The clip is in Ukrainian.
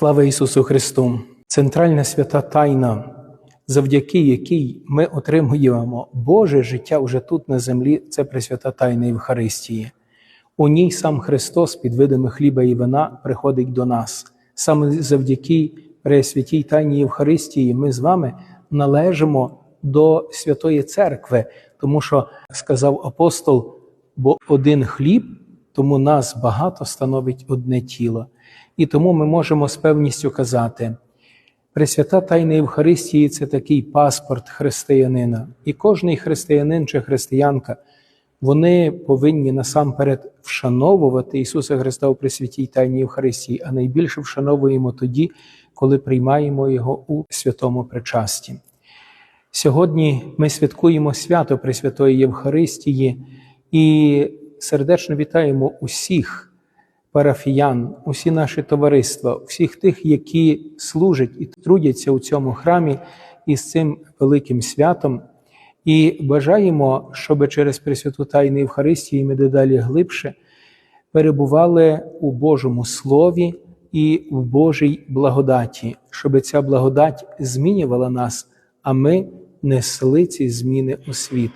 Слава Ісусу Христу! Центральна свята Тайна, завдяки якій ми отримуємо Боже життя уже тут на землі, це Пресвята Тайна Євхаристії. У ній сам Христос під видами хліба і вина приходить до нас. Саме завдяки Пресвятій Тайні Євхаристії ми з вами належимо до Святої Церкви, тому що сказав апостол, бо один хліб, тому нас багато становить одне тіло. І тому ми можемо з певністю казати, Пресвята Тайна Євхаристії це такий паспорт християнина. І кожний християнин чи християнка, вони повинні насамперед вшановувати Ісуса Христа у Пресвятій Тайній Євхаристії, а найбільше вшановуємо тоді, коли приймаємо Його у святому причасті. Сьогодні ми святкуємо свято Пресвятої Євхаристії і сердечно вітаємо усіх парафіян, усі наші товариства, всіх тих, які служать і трудяться у цьому храмі із цим великим святом. І бажаємо, щоб через Пресвяту Тайну Євхаристії ми дедалі глибше перебували у Божому Слові і в Божій благодаті, щоб ця благодать змінювала нас, а ми несли ці зміни у світ.